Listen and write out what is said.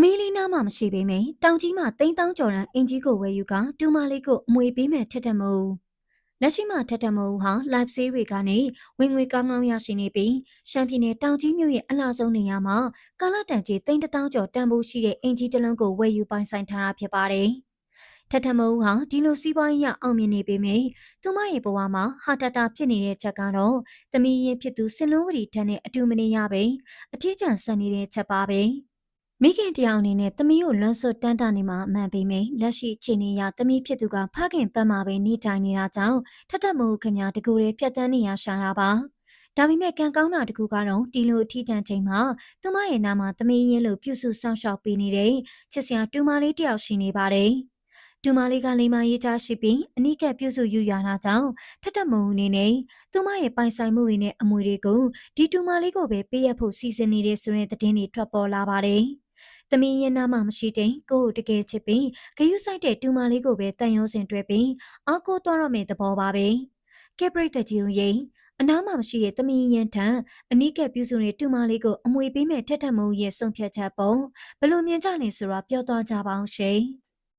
သမီးလေးနားမှမရှိပေမယ့်တောင်ကြီးမှတိန်းတောင်းကျော်ရန်အင်ကြီးကိုဝယ်ယူကတူမလေးကိုအမွေပေးမယ်ထက်ထက်မဟုတ်လက်ရှိမှာထက်ထက်မဟုတ်ဟာ live series တွေကနေဝင်ငွေကောင်းကောင်းရရှိနေပြီးရှမ်းပြည်နယ်တောင်ကြီးမြို့ရဲ့အလားဆုံးနေရာမှာကာလတန်ကြီးတိန်းတောင်းကျော်တန်ဖိုးရှိတဲ့အင်ကြီးတစ်လုံးကိုဝယ်ယူပိုင်ဆိုင်ထားတာဖြစ်ပါတယ်ထက်ထမုံဟာဒီလိုစီးပွားရေးရအောင်မြင်နေပေမယ့်သူမရဲ့ဘဝမှာဟာတတာဖြစ်နေတဲ့ချက်ကတော့သမီးရင်ဖြစ်သူစင်လုံးဝတီထက်နဲ့အတူမနေရပဲအထီးကျန်ဆန်နေတဲ့ချက်ပါပဲ မိခင်တယောက်အနေနဲ့သမီးကိုလွန်ဆွတ်တန်းတာနေမှာအမှန်ပေမယ့်လက်ရှိအခြေအနေအရသမီးဖြစ်သူကဖခင်ပတ်မှာပဲနေထိုင်နေတာကြောင့်ထက်ထမို့ခင်ဗျာတကူရဲဖြတ်တန်းနေရရှာတာပါဒါပေမဲ့ကံကောင်းတာတကူကတော့ဒီလိုအထီးကျန်ချိန်မှာသူမရဲ့နာမှာသမီးရင်းလို့ပြုစုဆောင်ရှောက်ပေးနေတဲ့ချစ်စရာတူမလေးတယောက်ရှိနေပါတယ်။ဒူမလေးကလိမ္မာရေးချရှိပြီးအနိကပြုစုယူရတာကြောင့်ထက်ထမုံအနေနဲ့သူမရဲ့ပိုင်ဆိုင်မှုတွေနဲ့အမွေတွေကိုဒီဒူမလေးကိုပဲပေးရဖို့စီစဉ်နေတဲ့ဆိုတဲ့သတင်းတွေထွက်ပေါ်လာပါတယ်။ သမီးရင်နာမှမရှိတဲ့ကိုကိုတကယ်ချစ်ပြီးဂယုဆိုင်တဲ့တူမလေးကိုပဲတန်ရုံးစင်တွဲပြီးအောက်ကိုသွားရမယ့်သဘောပါပဲ။ကဲပရိသတ်ကြီးတို့ရဲ့အနားမှာမရှိတဲ့သမီးရင်ထံအနိကပြုစုတဲ့တူမလေးကိုအမွေပေးမဲ့ထက်ထမုံရဲ့ဆုံးဖြတ်ချက်ပုံဘယ်လိုမြင်ကြလဲဆိုတာပြောသွားကြပါအောင်ရှင်။